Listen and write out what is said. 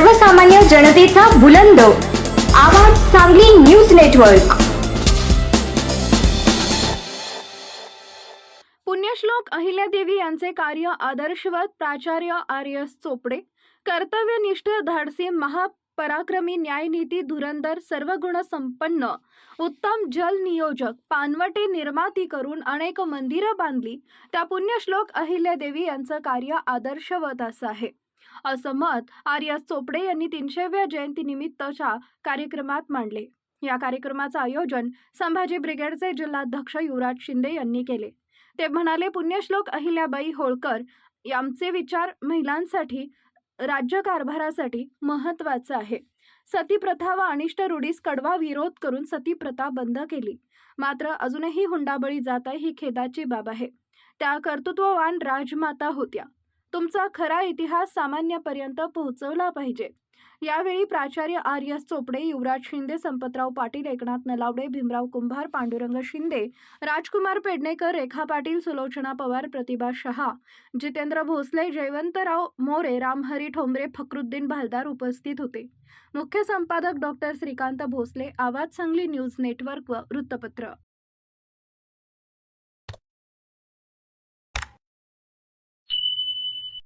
सर्वसामान्य जनतेचा बुलंद. आवाज सांगली न्यूज नेटवर्क. पुण्यश्लोक अहिल्यादेवी यांचे कार्य आदर्शवत प्राचार्य आर्यस चोपडे. कर्तव्यनिष्ठ धाडसी महापराक्रमी न्यायनीती धुरंदर सर्वगुण संपन्न. उत्तम जल नियोजक पानवटे निर्माती करून अनेक मंदिरं बांधली. त्या पुण्यश्लोक अहिल्यादेवी यांचं कार्य आदर्शवत असं आहे. असं मत आर एस चोपडे यांनी तीनशेव्या जयंतीनिमित्तच्या कार्यक्रमात मांडले. या कार्यक्रमाचं आयोजन संभाजी ब्रिगेडचे जिल्हाध्यक्ष युवराज शिंदे यांनी केले. ते म्हणाले पुण्यश्लोक अहिल्याबाई होळकर यांचे विचार महिलांसाठी राज्यकारभारासाठी महत्त्वाचं आहे. सती प्रथा व अनिष्ट रूढीस कडवा विरोध करून सती प्रथा बंद केली. मात्र अजूनही हुंडाबळी जात आहे ही खेदाची बाब आहे. त्या कर्तृत्ववान राजमाता होत्या. तुमचा खरा इतिहास सामान्यपर्यंत पोहोचवला पाहिजे. यावेळी प्राचार्य आर एस चोपडे युवराज शिंदे संपतराव पाटील एकनाथ नलावडे भीमराव कुंभार पांडुरंग शिंदे राजकुमार पेडणेकर रेखा पाटील सुलोचना पवार प्रतिभा शहा जितेंद्र भोसले जयवंतराव मोरे रामहरी ठोंबरे फखरुद्दीन भालदार उपस्थित होते. मुख्य संपादक डॉक्टर श्रीकांत भोसले आवाज सांगली न्यूज नेटवर्क व वृत्तपत्र.